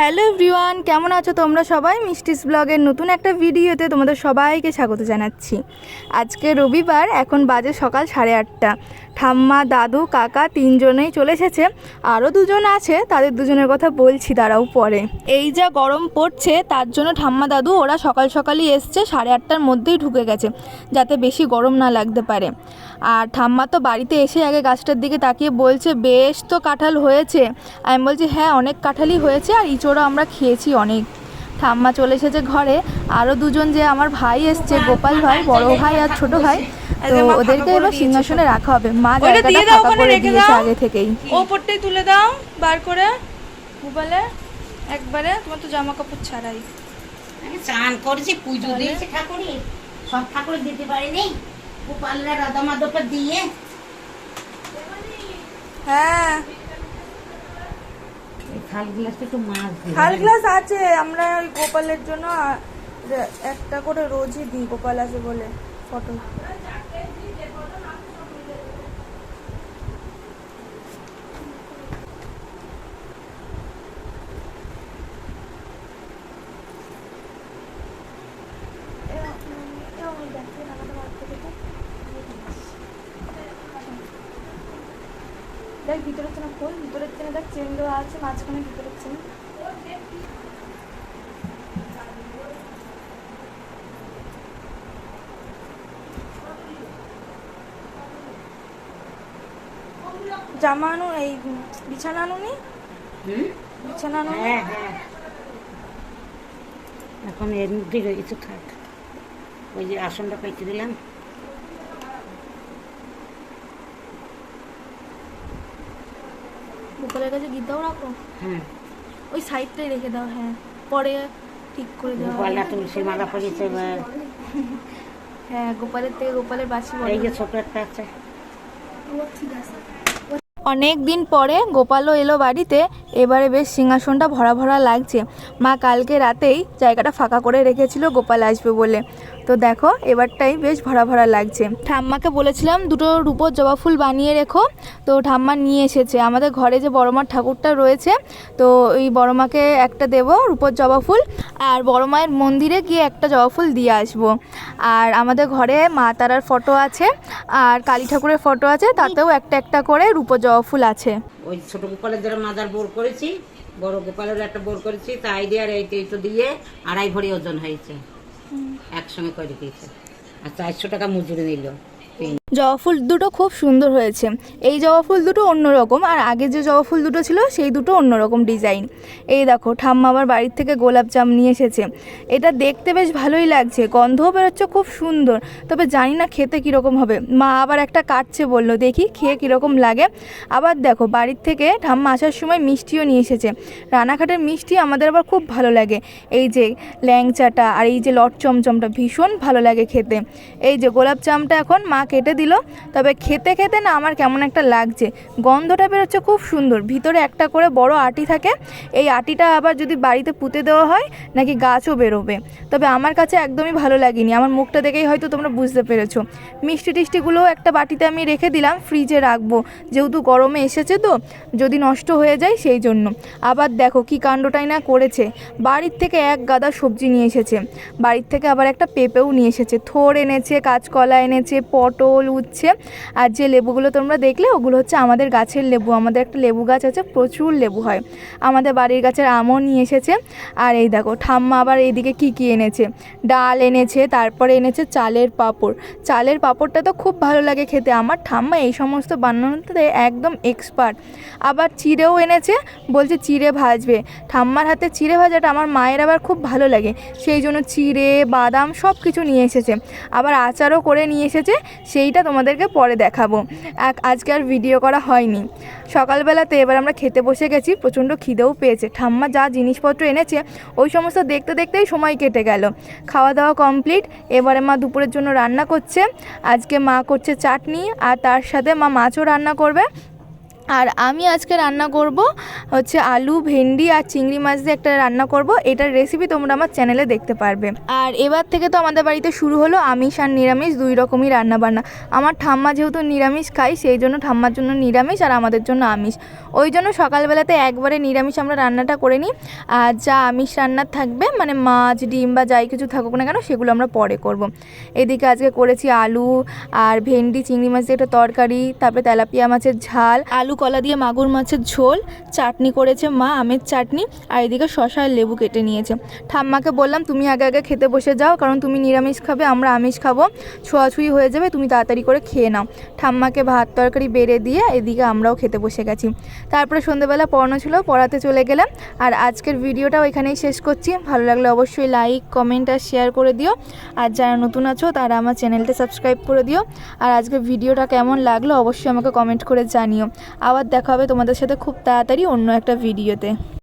Hello everyone, কেমন আছো তোমরা সবাই? মিষ্টিস ব্লগের নতুন একটা ভিডিওতে তোমাদের সবাইকে স্বাগত জানাচ্ছি। আজকে রবিবার, এখন বাজে সকাল সাড়ে আটটা। ঠাম্মা, দাদু, কাকা তিনজনেই চলে এসেছে। আরও দুজন আছে, তাদের দুজনের কথা বলছি তারাও পরে। এই যা গরম পড়ছে, তার জন্য ঠাম্মা, দাদু, ওরা সকাল সকালই এসছে, সাড়ে আটটার মধ্যেই ঢুকে গেছে, যাতে বেশি গরম না লাগতে পারে। আর ঠাম্মা তো বাড়িতে এসে আগে গাছটার দিকে তাকিয়ে বলছে, বেশ তো কাঁঠাল হয়েছে। আমি বলছি হ্যাঁ অনেক কাঁঠালই হয়েছে, আর ইঁচড়ও আমরা খেয়েছি অনেক। ঠাম্মা চলে এসেছে ঘরে। আরও দুজন যে আমার ভাই এসছে, গোপাল ভাই, বড় ভাই আর ছোট ভাই তো ওদেরকে এবার সিংহাসনে রাখা হবে। মা ওইটা জায়গাটা দিয়ে দাও, ফাঁকা ওখানে করে রেখে দিয়েছে দাও। আগে থেকেই। ওপরটাই তুলে দাও বার করে। মোবাইলে একবারে তোমার তো জামা কাপড় ছাড়াই। আমি করেছি পুজো দিয়েছি ঠাকুরে সব ঠাকুর দিতে পারিনি। গোপালরা রাধা দিয়ে। হ্যাঁ। এই থাল গ্লাসটা একটু মাছ দিই গ্লাস আছে আমরা ওই গোপালের জন্য একটা করে রোজই দিই গোপাল আছে বলে। ফটো দেখ ভিতরের চেনা খোল ভিতরের চেনা দেখ চেন দেওয়া আছে মাঝখানে ভিতরের চেনা। জামা আনো এই বিছানা আনুনি? হুম? বিছানা আনো হ্যাঁ হ্যাঁ। এখন এর মধ্যে রয়েছে থাক। ওই যে আসনটা পেতে দিলাম। গোপালের কাছে গীতাও রাখো? হ্যাঁ। ওই সাইডটাই রেখে দাও হ্যাঁ। পরে ঠিক করে দাও। গোপালরা তুলসী মালা পরিয়েছে হ্যাঁ গোপালের থেকে গোপালের বাসি এই যে ছোট একটা আছে। ঠিক আছে। অনেক দিন পরে গোপালও এলো বাড়িতে। এবারে বেশ সিংহাসনটা ভরা ভরা লাগছে। মা কালকে রাতেই জায়গাটা ফাঁকা করে রেখেছিল, গোপাল আসবে বলে। তো দেখো, এবারটাই বেশ ভরা ভরা লাগছে। ঠাম্মাকে বলেছিলাম দুটো রূপোর জবা ফুল বানিয়ে রেখো। তো ঠাম্মা নিয়ে এসেছে। আমাদের ঘরে যে বড়মার ঠাকুরটা রয়েছে, তো ওই বড়মাকে একটা দেবো রূপোর জবা ফুল, আর বড় মায়ের মন্দিরে গিয়ে একটা জবা ফুল দিয়ে আসব। আর আমাদের ঘরে মা তারার ফটো আছে, আর কালী ঠাকুরের ফটো আছে, তাতেও একটা একটা করে রূপো জবা ফুল আছে। ওই ছোট গোপালের যারা মাদার বোর করেছি, বড় গোপালের একটা বোর করেছি, তাই দিয়ে আর এইটা এইটা দিয়ে আড়াই ভরি ওজন হয়েছে। একসঙ্গে করে দিয়েছে। আর চারশো টাকা মজুরি নিল। জবা ফুল দুটো খুব সুন্দর হয়েছে। এই জবা ফুল দুটো অন্যরকম আর আগে যে জবা ফুল দুটো ছিল সেই দুটো অন্যরকম ডিজাইন। এই দেখো, ঠাম্মা আমার বাড়ির থেকে গোলাপ জাম নিয়ে এসেছে। এটা দেখতে বেশ ভালোই লাগছে, গন্ধও বেরোচ্ছে খুব সুন্দর। তবে জানি না খেতে কীরকম হবে। মা আবার একটা কাটছে বলল, দেখি খেয়ে কীরকম লাগে। আবার দেখো, বাড়ির থেকে ঠাম্মা আসার সময় মিষ্টিও নিয়ে এসেছে। রানাঘাটের মিষ্টি আমাদের আবার খুব ভালো লাগে। এই যে ল্যাংচাটা আর এই যে লট চমচমটা ভীষণ ভালো লাগে খেতে। এই যে গোলাপ জামটা এখন মা কেটে দিল। তবে খেতে খেতে না আমার কেমন একটা লাগছে। গন্ধটা বেরোচ্ছে খুব সুন্দর। ভিতরে একটা করে বড় আটি থাকে। এই আটিটা আবার যদি বাড়িতে পুঁতে দেওয়া হয়, নাকি গাছও বেরোবে। তবে আমার কাছে একদমই ভালো লাগেনি। আমার মুখটা দেখেই হয়তো তোমরা বুঝতে পেরেছ। মিষ্টি টিষ্টিগুলোও একটা বাটিতে আমি রেখে দিলাম, ফ্রিজে রাখব। যেহেতু গরমে এসেছে তো, যদি নষ্ট হয়ে যায় সেই জন্য। আবার দেখো কি কাণ্ডটাই না করেছে। বাড়ির থেকে এক গাদা সবজি নিয়ে এসেছে। বাড়ির থেকে আবার একটা পেঁপেও নিয়ে এসেছে। থোর এনেছে, কাঁচকলা এনেছে, পটল উচ্ছে। আর যে লেবুগুলো তোমরা দেখলে, ওগুলো হচ্ছে আমাদের গাছের লেবু। আমাদের একটা লেবু গাছ আছে, প্রচুর লেবু হয়। আমাদের বাড়ির গাছের আমও নিয়ে এসেছে। আর এই দেখো, ঠাম্মা আবার এইদিকে কি কি এনেছে? ডাল এনেছে, তারপরে এনেছে চালের পাঁপড়। চালের পাঁপড়টা তো খুব ভালো লাগে খেতে। আমার ঠাম্মা এই সমস্ত বানানোতে একদম এক্সপার্ট আবার চিড়েও এনেছে, বলছে চিড়ে ভাজবে। ঠাম্মার হাতে চিড়ে ভাজাটা আমার মায়ের আবার খুব ভালো লাগে। সেই জন্য চিড়ে, বাদাম সব কিছু নিয়ে এসেছে। আবার আচারও করে নিয়ে এসেছে। সেইটা তোমাদেরকে পরে দেখাবো। এক- আজকে আর ভিডিও করা হয়নি। সকালবেলাতে এবার আমরা খেতে বসে গেছি, প্রচণ্ড খিদেও পেয়েছে। ঠাম্মা যা জিনিসপত্র এনেছে, ওই সমস্ত দেখতে দেখতেই সময় কেটে গেল। খাওয়া দাওয়া কমপ্লিট এবারে মা দুপুরের জন্য রান্না করছে। আজকে মা করছে চাটনি, আর তার সাথে মা মাছও রান্না করবে। আর আমি আজকে রান্না করব হচ্ছে আলু, ভেন্ডি আর চিংড়ি মাছ দিয়ে একটা রান্না করব। এটার রেসিপি তোমরা আমার চ্যানেলে দেখতে পারবে। আর এবার থেকে তো আমাদের বাড়িতে শুরু হলো আমিষ আর নিরামিষ, দুই রকমই রান্না বান্না। আমার ঠাম্মা যেহেতু নিরামিষ খাই সেই জন্য ঠাম্মার জন্য নিরামিষ আর আমাদের জন্য আমিষ। ওই জন্য সকালবেলাতে একবারে নিরামিষ আমরা রান্নাটা করে নিই। আর যা আমিষ রান্নার থাকবে মানে মাছ, ডিম বা যাই কিছু থাকুক না কেন, সেগুলো আমরা পরে করব। এদিকে আজকে করেছি আলু আর ভেন্ডি, চিংড়ি মাছ দিয়ে একটা তরকারি, তারপরে তেলাপিয়া মাছের ঝাল। আলু কলা দিয়ে মাগুর মাছের ঝোল, চাটনি করেছে মা আমের চাটনি আর এদিকে শশা আর লেবু কেটে নিয়েছে। ঠাম্মাকে বললাম, তুমি আগে আগে খেতে বসে যাও, কারণ তুমি নিরামিষ খাবে, আমরা আমিষ খাব। ছোঁয়াছুঁই হয়ে যাবে, তুমি তাড়াতাড়ি করে খেয়ে নাও। ঠাম্মাকে ভাত তরকারি বেড়ে দিয়ে এদিকে আমরাও খেতে বসে গেছি। তারপরে সন্ধ্যেবেলা পড়ানো ছিল, পড়াতে চলে গেলাম। আর আজকের ভিডিওটাও এখানেই শেষ করছি। ভালো লাগলে অবশ্যই লাইক, কমেন্ট আর শেয়ার করে দিও। আর যারা নতুন আছো, তারা আমার চ্যানেলটা সাবস্ক্রাইব করে দিও। আর আজকের ভিডিওটা কেমন লাগল, অবশ্যই আমাকে কমেন্ট করে জানিও। আবার দেখা হবে তোমাদের সাথে খুব তাড়াতাড়ি অন্য একটা ভিডিওতে।